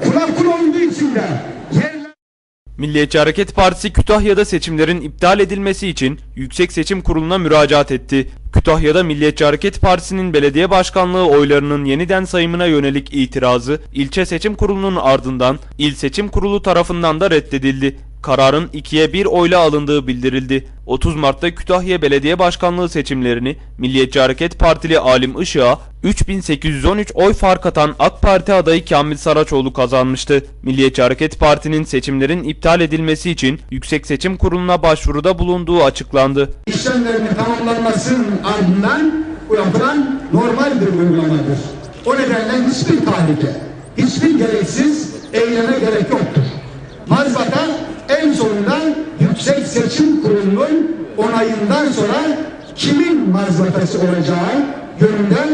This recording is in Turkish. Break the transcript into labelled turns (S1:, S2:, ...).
S1: Kula kul olduğu için de yerler
S2: Milliyetçi Hareket Partisi Kütahya'da seçimlerin iptal edilmesi için Yüksek Seçim Kurulu'na müracaat etti. Kütahya'da Milliyetçi Hareket Partisi'nin belediye başkanlığı oylarının yeniden sayımına yönelik itirazı ilçe seçim kurulunun ardından il seçim kurulu tarafından da reddedildi. Kararın ikiye bir oyla alındığı bildirildi. 30 Mart'ta Kütahya Belediye Başkanlığı seçimlerini Milliyetçi Hareket Partili Alim Işık'a 3813 oy fark atan AK Parti adayı Kamil Saraçoğlu kazanmıştı. Milliyetçi Hareket Parti'nin seçimlerin iptal edilmesi için Yüksek Seçim Kurulu'na başvuruda bulunduğu açıklandı.
S1: işlemlerinin tamamlanmasının ardından bu yapılan normal bir uygulamadır. O nedenle hiçbir tehlike, hiçbir gereksiz eyleme gerek yoktur. Sonunda Yüksek Seçim Kurulu'nun onayından sonra kimin mazbatası olacağı yönünden